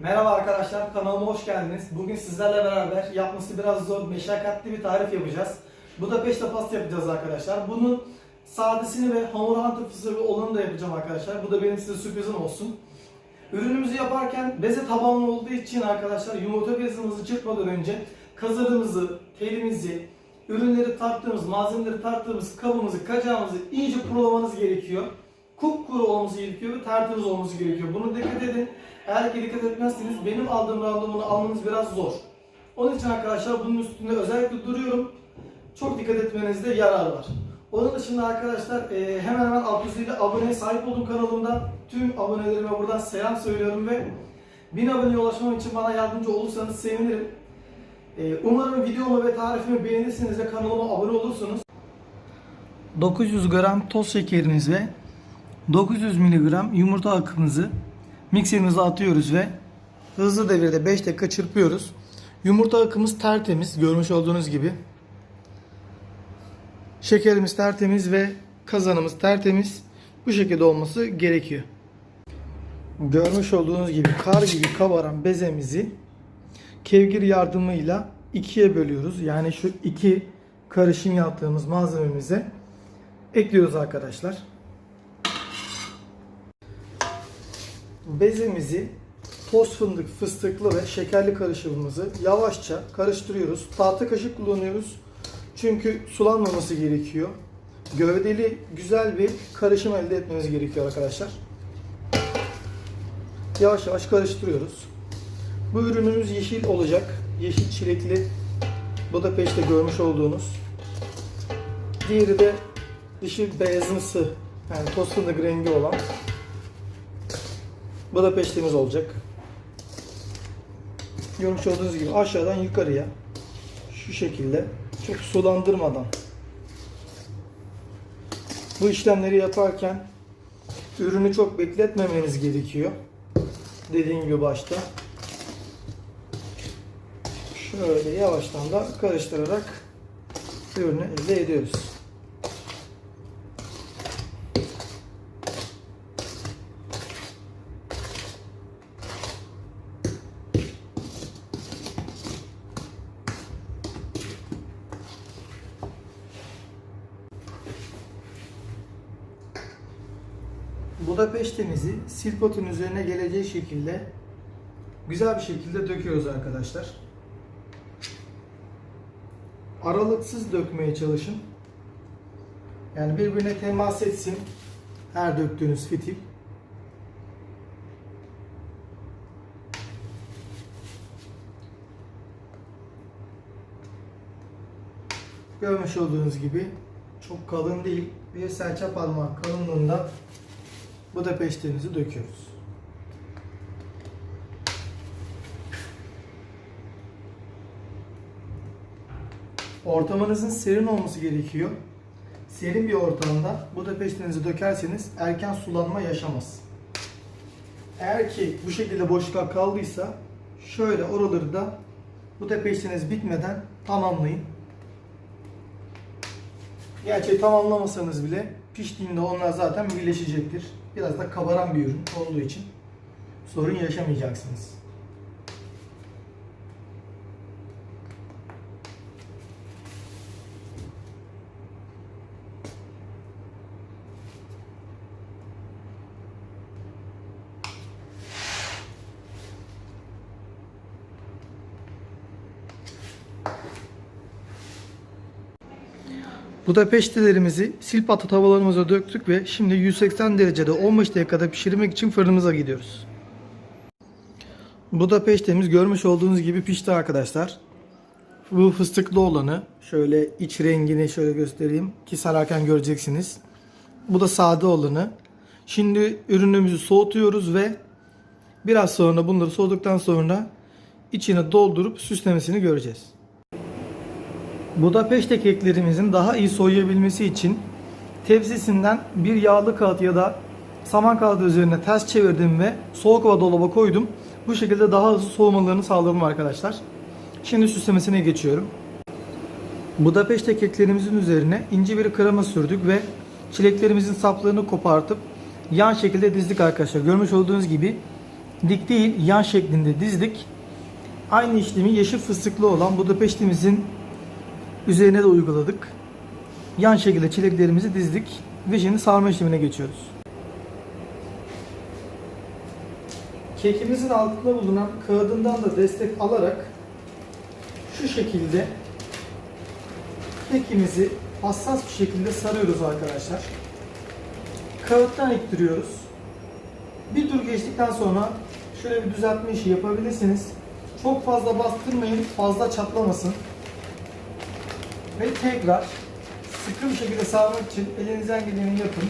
Merhaba arkadaşlar, kanalıma hoş geldiniz. Bugün sizlerle beraber yapması biraz zor, meşakkatli bir tarif yapacağız. Bu da peşte pasta yapacağız arkadaşlar. Bunun sadesini ve hamur antı fıstıklı olanı da yapacağım arkadaşlar. Bu da benim size sürprizim olsun. Ürünümüzü yaparken beze tabanlı olduğu için arkadaşlar yumurta bezimizi çırpmadan önce kazanımızı, telimizi, ürünleri tarttığımız, malzemeleri tarttığımız kabımızı, kacağımızı iyice kurulamanız gerekiyor. Kupkuru olması gerekiyor ve tertemiz olması gerekiyor. Bunu dikkat edin. Eğer ki dikkat etmezseniz benim aldığım randevunu almanız biraz zor. Onun için arkadaşlar bunun üstünde özellikle duruyorum. Çok dikkat etmenizde yarar var. Onun dışında arkadaşlar e, hemen hemen 650 aboneye sahip olduğum kanalımda tüm abonelerime buradan selam söylüyorum ve 1000 aboneye ulaşmam için bana yardımcı olursanız sevinirim. E, umarım videomu ve tarifimi beğenirsiniz ve kanalıma abone olursunuz. 900 gram toz şekeriniz ve 900 mg yumurta akımınızı mikserimize atıyoruz ve hızlı devirde 5 dakika çırpıyoruz. Yumurta akımız tertemiz görmüş olduğunuz gibi. Şekerimiz tertemiz ve kazanımız tertemiz. Bu şekilde olması gerekiyor. Görmüş olduğunuz gibi kar gibi kabaran bezemizi kevgir yardımıyla ikiye bölüyoruz. Yani şu iki karışım yaptığımız malzememize ekliyoruz arkadaşlar. Bezemizi toz fındık, fıstıklı ve şekerli karışımımızı yavaşça karıştırıyoruz. Tahta kaşık kullanıyoruz. Çünkü sulanmaması gerekiyor. Gövdeli güzel bir karışım elde etmemiz gerekiyor arkadaşlar. Yavaş yavaş karıştırıyoruz. Bu ürünümüz yeşil olacak. Yeşil çilekli. Bu da peşte görmüş olduğunuz. Diğeri de dışı beyazımsı yani toz fındık rengi olan. Bu da peştemiz olacak. Görmüş olduğunuz gibi aşağıdan yukarıya şu şekilde çok sulandırmadan bu işlemleri yaparken ürünü çok bekletmemeniz gerekiyor. Dediğim gibi başta. Şöyle yavaştan da karıştırarak ürünü elde ediyoruz. Budapeştemizi silpotun üzerine geleceği şekilde güzel bir şekilde döküyoruz arkadaşlar. Aralıksız dökmeye çalışın. Yani birbirine temas etsin her döktüğünüz fitil. Görmüş olduğunuz gibi çok kalın değil. Bir serçe parmak kalınlığında bu da peştemizi döküyoruz. Ortamınızın serin olması gerekiyor. Serin bir ortamda bu da peştenizi dökerseniz erken sulanma yaşamaz. Eğer ki bu şekilde boşluklar kaldıysa şöyle oraları da bu da peşteniz bitmeden tamamlayın. Gerçi tamamlamasanız bile piştiğinde onlar zaten birleşecektir. Biraz da kabaran bir ürün olduğu için sorun yaşamayacaksınız. Budapeştelerimizi silpata tavalarımıza döktük ve şimdi 180 derecede 15 dakikada pişirmek için fırınımıza gidiyoruz. Budapeştemiz görmüş olduğunuz gibi pişti arkadaşlar. Bu fıstıklı olanı şöyle iç rengini şöyle göstereyim ki sararken göreceksiniz. Bu da sade olanı. Şimdi ürünümüzü soğutuyoruz ve biraz sonra bunları soğuduktan sonra içine doldurup süslemesini göreceğiz. Budapeşte keklerimizin daha iyi soğuyabilmesi için tepsisinden bir yağlı kağıt ya da saman kağıdı üzerine ters çevirdim ve soğuk hava dolaba koydum. Bu şekilde daha hızlı soğumalarını sağladım arkadaşlar. Şimdi süslemesine geçiyorum. Budapeşte keklerimizin üzerine ince bir krema sürdük ve çileklerimizin saplarını kopartıp yan şekilde dizdik arkadaşlar. Görmüş olduğunuz gibi dik değil yan şeklinde dizdik. Aynı işlemi yeşil fıstıklı olan Budapeştimizin üzerine de uyguladık. Yan şekilde çileklerimizi dizdik ve şimdi sarma işlemine geçiyoruz. Kekimizin altında bulunan kağıdından da destek alarak şu şekilde kekimizi hassas bir şekilde sarıyoruz arkadaşlar. Kağıttan ittiriyoruz. Bir tur geçtikten sonra şöyle bir düzeltme işi yapabilirsiniz. Çok fazla bastırmayın, fazla çatlamasın. Ve tekrar sıkı bir şekilde sarmak için elinizden geleni yapın.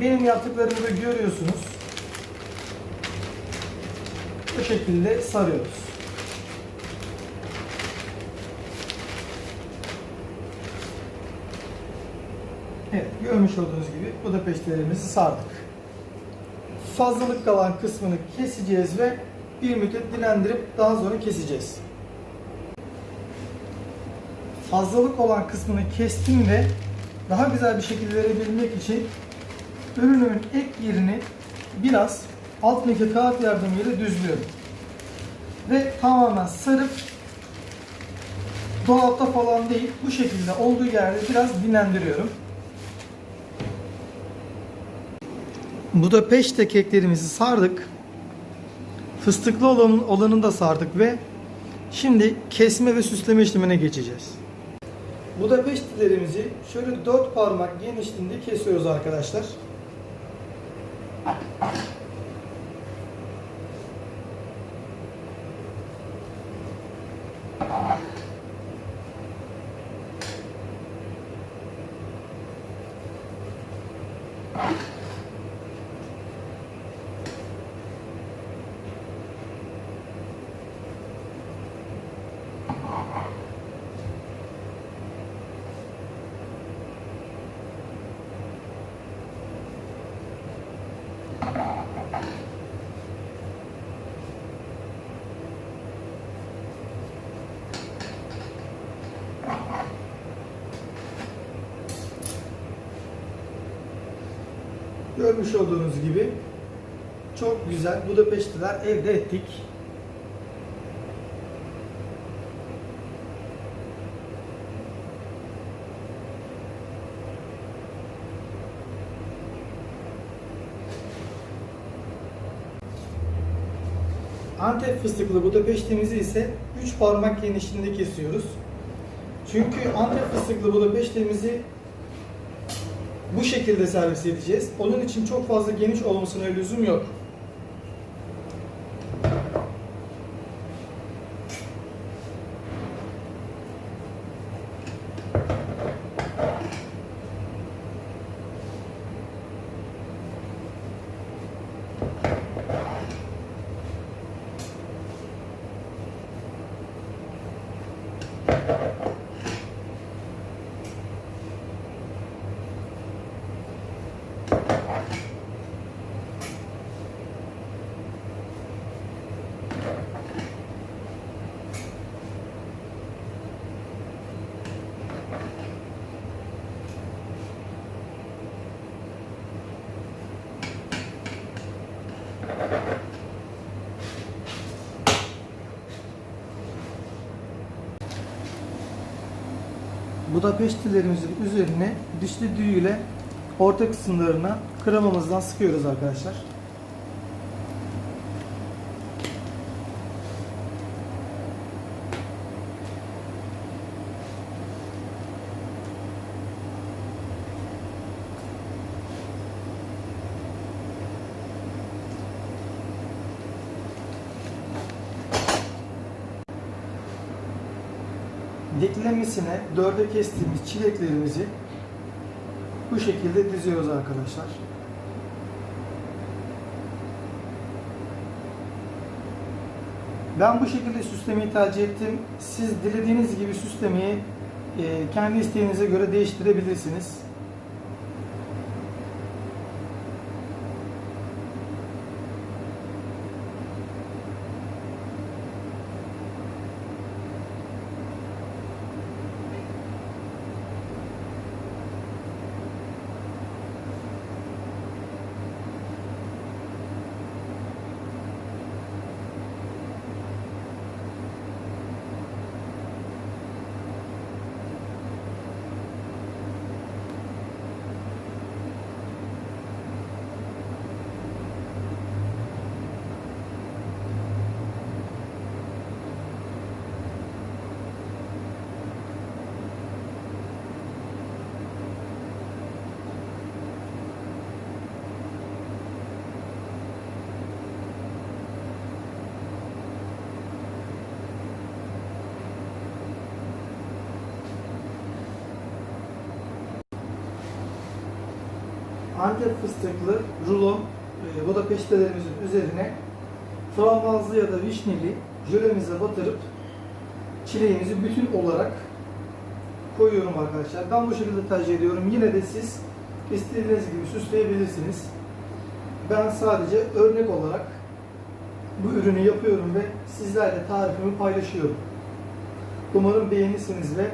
Benim yaptıklarımı da görüyorsunuz. Bu şekilde sarıyoruz. Evet, görmüş olduğunuz gibi bu da peştelerimizi sardık. Fazlalık kalan kısmını keseceğiz ve bir müddet dinlendirip daha sonra keseceğiz. Fazlalık olan kısmını kestim ve daha güzel bir şekilde verebilmek için ürünümün ek yerini biraz altındaki kağıt yardımıyla düzlüyorum. Ve tamamen sarıp dolapta falan değil bu şekilde olduğu yerde biraz dinlendiriyorum. Bu da peşte keklerimizi sardık. Fıstıklı olan, olanını da sardık ve şimdi kesme ve süsleme işlemine geçeceğiz. Bu da peştelerimizi şöyle 4 parmak genişliğinde kesiyoruz arkadaşlar. Görmüş olduğunuz gibi çok güzel Budapeştiler elde ettik. Antep fıstıklı Budapeştimizi ise 3 parmak genişliğinde kesiyoruz. Çünkü Antep fıstıklı Budapeştimizi bu şekilde servis edeceğiz. Onun için çok fazla geniş olmasına lüzum yok. Budapeştilerimizin üzerine dişli düğüyle orta kısımlarına kremamızdan sıkıyoruz arkadaşlar. Diklemesine dörde kestiğimiz çileklerimizi bu şekilde diziyoruz arkadaşlar. Ben bu şekilde süslemeyi tercih ettim. Siz dilediğiniz gibi süslemeyi e, kendi isteğinize göre değiştirebilirsiniz. Antep fıstıklı rulo e, bu da peçetelerimizin üzerine frambuazlı ya da vişneli jölemize batırıp çileğimizi bütün olarak koyuyorum arkadaşlar. Ben bu şekilde tercih ediyorum. Yine de siz istediğiniz gibi süsleyebilirsiniz. Ben sadece örnek olarak bu ürünü yapıyorum ve sizlerle tarifimi paylaşıyorum. Umarım beğenirsiniz ve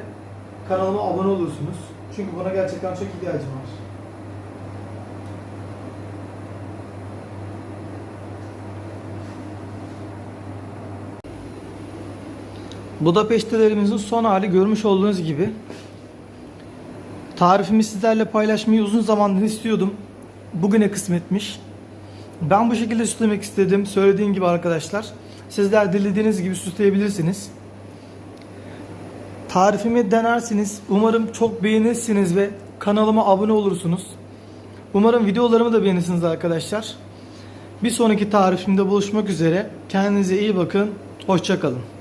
kanalıma abone olursunuz. Çünkü buna gerçekten çok ihtiyacım var. Bu da peçetelerimizin son hali görmüş olduğunuz gibi. Tarifimi sizlerle paylaşmayı uzun zamandır istiyordum. Bugüne kısmetmiş. Ben bu şekilde süslemek istedim. Söylediğim gibi arkadaşlar. Sizler dilediğiniz gibi süsleyebilirsiniz. Tarifimi denersiniz. Umarım çok beğenirsiniz ve kanalıma abone olursunuz. Umarım videolarımı da beğenirsiniz arkadaşlar. Bir sonraki tarifimde buluşmak üzere. Kendinize iyi bakın. Hoşçakalın.